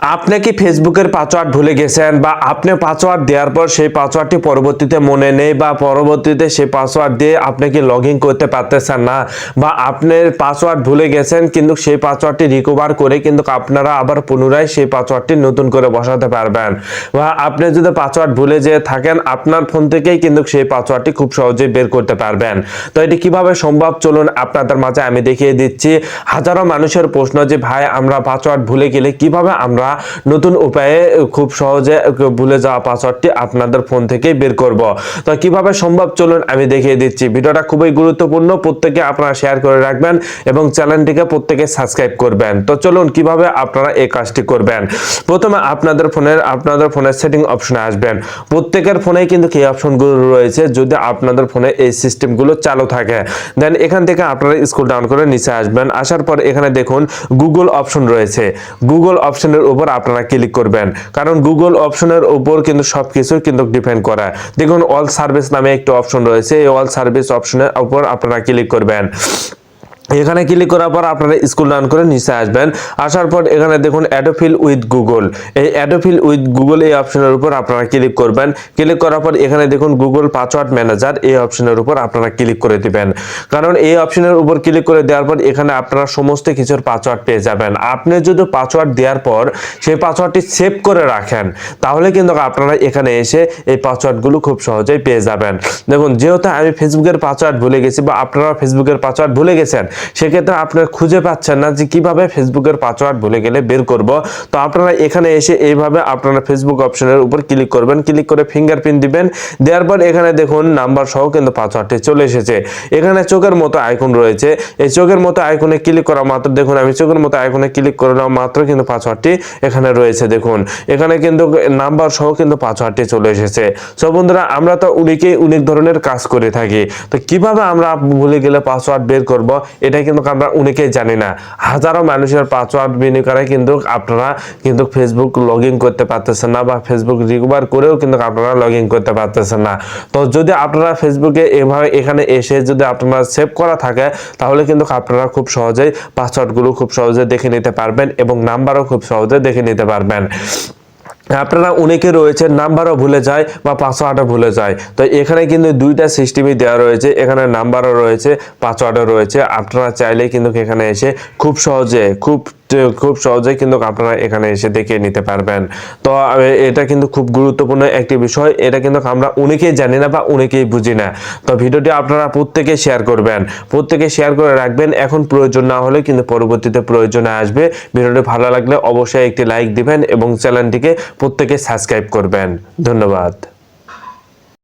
আপনি কি ফেসবুকের পাসওয়ার্ড ভুলে গেছেন বা আপনি পাসওয়ার্ড দেওয়ার পর সেই পাসওয়ার্ডটি পরবর্তীতে মনে নেই বা পরবর্তীতে সেই পাসওয়ার্ড দিয়ে আপনি কি লগ ইন করতে পারতেছেন না বা আপনার পাসওয়ার্ড ভুলে গেছেন কিন্তু সেই পাসওয়ার্ডটি রিকভার করে কিন্তু আপনারা আবার পুনরায় সেই পাসওয়ার্ডটি নতুন করে বসাতে পারবেন। বা আপনি যদি পাসওয়ার্ড ভুলে যেয়ে থাকেন, আপনার ফোন থেকেই কিন্তু সেই পাসওয়ার্ডটি খুব সহজেই বের করতে পারবেন। তো এটি কীভাবে সম্ভব? চলুন আপনাদের মাঝে আমি দেখিয়ে দিচ্ছি। হাজারো মানুষের প্রশ্ন যে, ভাই, আমরা পাসওয়ার্ড ভুলে গেলে কীভাবে আমরা নতুন উপায়ে খুব সহজে ভুলে যাওয়া পাসওয়ার্ডটি আপনাদের ফোন থেকেই বের করব। তো কীভাবে সম্ভব? চলুন আমি দেখিয়ে দিচ্ছি। ভিডিওটা খুবই গুরুত্বপূর্ণ প্রত্যেকে আপনারা শেয়ার করে রাখবেন এবং চ্যানেলটিকে প্রত্যেকে সাবস্ক্রাইব করবেন। তো চলুন কীভাবে আপনারা এই কাজটি করবেন? প্রথমে আপনাদের ফোনের আপনাদের ফোনের সেটিং অপশনে আসবেন। প্রত্যেকের ফোনেই কিন্তু এই অপশনগুলো রয়েছে যদি আপনাদের ফোনে এই সিস্টেমগুলো চালু থাকে। দেন এখান থেকে আপনারা স্কুল ডাউন করে নিচে আসবেন। আসার পর এখানে দেখুন গুগল অপশন রয়েছে। গুগল অপশনের উপর আপনারা ক্লিক করবেন। কারণ গুগল অপশনের উপর কিন্তু সব সবকিছু কিন্তু ডিপেন্ড করা। দেখুন অল সার্ভিস নামে একটি অপশন রয়েছে। এই অল সার্ভিস অপশনের উপর আপনারা ক্লিক করবেন। এখানে ক্লিক করার পর আপনারা স্কুল রান করে নিচে আসবেন। আসার পর এখানে দেখুন অ্যাডোফিল উইথ গুগল এই অ্যাডোফিল উইথ গুগল এই অপশনের উপর আপনারা ক্লিক করবেন। ক্লিক করার পর এখানে দেখুন গুগল পাসওয়ার্ড ম্যানেজার এই অপশনের উপর আপনারা ক্লিক করে দিবেন। কারণ এই অপশনের উপর ক্লিক করে দেওয়ার পর এখানে আপনারা সমস্ত কিছুর পাসওয়ার্ড পেয়ে যাবেন। আপনি যদি পাসওয়ার্ড দেওয়ার পর সেই পাসওয়ার্ডটি সেভ করে রাখেন, তাহলে কিন্তু আপনারা এখানে এসে এই পাসওয়ার্ডগুলো খুব সহজেই পেয়ে যাবেন। দেখুন, যেহেতু আমি ফেসবুকের পাসওয়ার্ড ভুলে গেছি বা আপনারা ফেসবুকের পাসওয়ার্ড ভুলে গেছেন সেক্ষেত্রে আপনারা খুঁজে পাচ্ছেন না যে কীভাবে ফেসবুকের পাসওয়ার্ড ভুলে গেলে বের করব। তো আপনারা এখানে এসে এইভাবে আপনারা ফেসবুক অপশনের উপর ক্লিক করবেন। ক্লিক করে ফিঙ্গারপ্রিন্ট দিবেন। দেওয়ার পর এখানে দেখুন নাম্বার সহ কিন্তু পাসওয়ার্ডটি চলে এসেছে। এখানে চোখের মতো আইকন রয়েছে। এই চোখের মতো আইকনে ক্লিক করা মাত্র দেখুন, আমি চোখের মতো আইকনে ক্লিক করলাম মাত্র কিন্তু পাসওয়ার্ডটি এখানে রয়েছে দেখুন। এখানে কিন্তু নাম্বার সহ কিন্তু পাসওয়ার্ডটি চলে এসেছে। সব বন্ধুরা, আমরা তো অনেকেই অনেক ধরনের কাজ করে থাকি। তো কীভাবে আমরা ভুলে গেলে পাসওয়ার্ড বের করব? এটা কিন্তু আমরা অনেকেই জানি না। হাজারো মানুষের পাসওয়ার্ড বিনিয়োগে কিন্তু আপনারা কিন্তু ফেসবুক লগ ইন করতে পারতেছেন না বা ফেসবুক রিকভার করেও কিন্তু আপনারা লগ ইন করতে পারতেছেন না। তো যদি আপনারা ফেসবুকে এভাবে এখানে এসে যদি আপনারা সেভ করা থাকে, তাহলে কিন্তু আপনারা খুব সহজেই পাসওয়ার্ডগুলো খুব সহজে দেখে নিতে পারবেন এবং নাম্বারও খুব সহজে দেখে নিতে পারবেন। আপনারা অনেকে রয়েছে নাম্বারও ভুলে যায় বা পাসওয়ার্ডও ভুলে যায়। তো এখানে কিন্তু দুইটা সিস্টেমই দেওয়া রয়েছে, এখানে নাম্বারও রয়েছে, পাসওয়ার্ডও রয়েছে। আপনারা চাইলে কিন্তু এখানে এসে খুব সহজে, খুব খুব সহজেই কিন্তু আপনারা এখানে এসে দেখে নিতে পারবেন। তো এটা কিন্তু খুব গুরুত্বপূর্ণ একটি বিষয়। এটা কিন্তু আমরা অনেকেই জানি না বা অনেকেই বুঝি না। তো ভিডিওটি আপনারা প্রত্যেকে শেয়ার করবেন। প্রত্যেকে শেয়ার করে রাখবেন। এখন প্রয়োজন না হলে কিন্তু পরবর্তীতে প্রয়োজনে আসবে। ভিডিওটি ভালো লাগলে অবশ্যই একটি লাইক দিবেন এবং চ্যানেলটিকে প্রত্যেকে সাবস্ক্রাইব করবেন। ধন্যবাদ।